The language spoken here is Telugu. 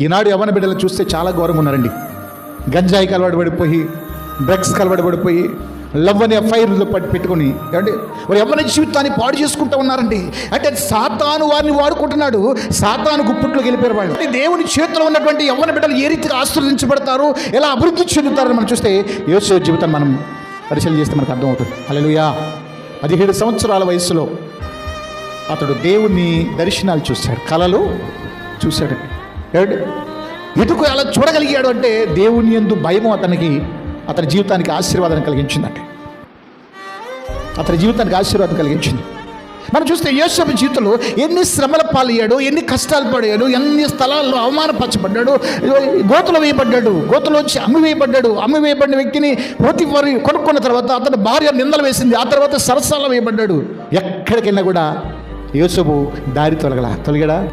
ఈనాడు యవన బిడ్డలు చూస్తే చాలా ఘోరంగా ఉన్నారండి. గంజాయికి అలవాటు పడిపోయి డ్రగ్స్కి అలవాటు పడిపోయి లవ్ అనే పట్టి పెట్టుకొని అంటే వారు ఎవరి జీవితాన్ని పాడు చేసుకుంటూ ఉన్నారండి. అంటే సాతాను వారిని వాడుకుంటున్నాడు. సాతాను గుప్పట్లోకి వెళ్ళిపోయారు వాళ్ళు. అంటే దేవుని చేతిలో ఉన్నటువంటి యవ్వన బిడ్డలు ఏ రీతిగా ఆశీర్వదించబడతారు? ఎలా అభివృద్ధి చెందుతారని మనం చూస్తే యోసేపు జీవితం మనం పరిశీలన చేస్తే మనకు అర్థమవుతుంది. అలలుయా పదిహేడు సంవత్సరాల వయసులో అతడు దేవుని దర్శనాలు చూశాడు. కళలు చూశాడండి. ఏమండి? ఎందుకు అలా చూడగలిగాడు అంటే దేవుని ఎందు భయము అతనికి అతని జీవితానికి ఆశీర్వాదం కలిగించిందండి. అతని జీవితానికి ఆశీర్వాదం కలిగించింది. మనం చూస్తే యేసపు జీవితంలో ఎన్ని శ్రమల పాలయ్యాడు ఎన్ని కష్టాలు పడాడు ఎన్ని స్థలాల్లో అవమానపరచబడ్డాడు గోతులు వేయబడ్డాడు గోతులోంచి అమ్మి వేయబడ్డాడు అమ్మి వేయబడిన వ్యక్తిని పోతి వారి కొనుక్కున్న తర్వాత అతని భార్య నిందలు వేసింది ఆ తర్వాత సరసాల వేయబడ్డాడు. ఎక్కడికెళ్ళినా కూడా యేసపు దారి తొలగల తొలగడా?